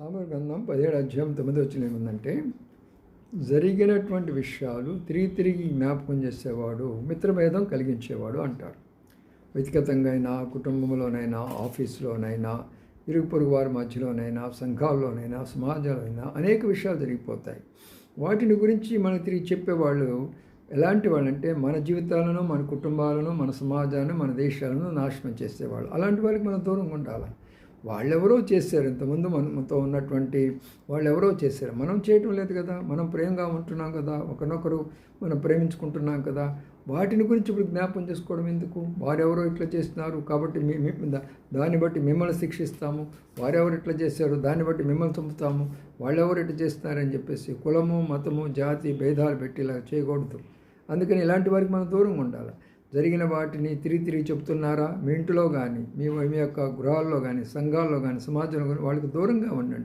సామెత గ్రంథం పదిహేడు అధ్యాయం తొమ్మిది వచ్చిన ఏముందంటే జరిగినటువంటి విషయాలు తిరిగి తిరిగి జ్ఞాపకం చేసేవాడు మిత్రభేదం కలిగించేవాడు అంటారు. వ్యక్తిగతంగా అయినా కుటుంబంలోనైనా ఆఫీస్లోనైనా ఇరుగు పొరుగు వారి మధ్యలోనైనా సంఘాల్లోనైనా సమాజంలో అయినా అనేక విషయాలు జరిగిపోతాయి. వాటిని గురించి మనకు తిరిగి చెప్పేవాళ్ళు ఎలాంటి వాళ్ళంటే మన జీవితాలను మన కుటుంబాలను మన సమాజాన్ని మన దేశాలను నాశనం చేసేవాళ్ళు. అలాంటి వాళ్ళకి మనం దూరంగా ఉండాలి. వాళ్ళెవరో చేశారు. ఇంతకుముందు మనతో ఉన్నటువంటి వాళ్ళు ఎవరో చేశారు. మనం చేయటం లేదు కదా. మనం ప్రేమగా ఉంటున్నాం కదా. ఒకరినొకరు మనం ప్రేమించుకుంటున్నాం కదా. వాటిని గురించి ఇప్పుడు జ్ఞాపం చేసుకోవడం ఎందుకు? వారెవరో ఇట్లా చేస్తున్నారు? కాబట్టి మీ దాన్ని బట్టి మిమ్మల్ని శిక్షిస్తాము. వారెవరు ఇట్లా చేశారు? దాన్ని బట్టి మిమ్మల్ని చంపుతాము. వాళ్ళెవరు ఇట్లా చేస్తున్నారని చెప్పేసి కులము మతము జాతి భేదాలు పెట్టి ఇలా చేయకూడదు. అందుకని ఇలాంటి వారికి మనం దూరంగా ఉండాలి. జరిగిన వాటిని తిరిగి తిరిగి చెప్తున్నారా? మీ ఇంటిలో కానీ మీ మీ యొక్క గృహాల్లో కానీ సంఘాల్లో కానీ సమాజంలో కానీ వాళ్ళకి దూరంగా ఉండండి.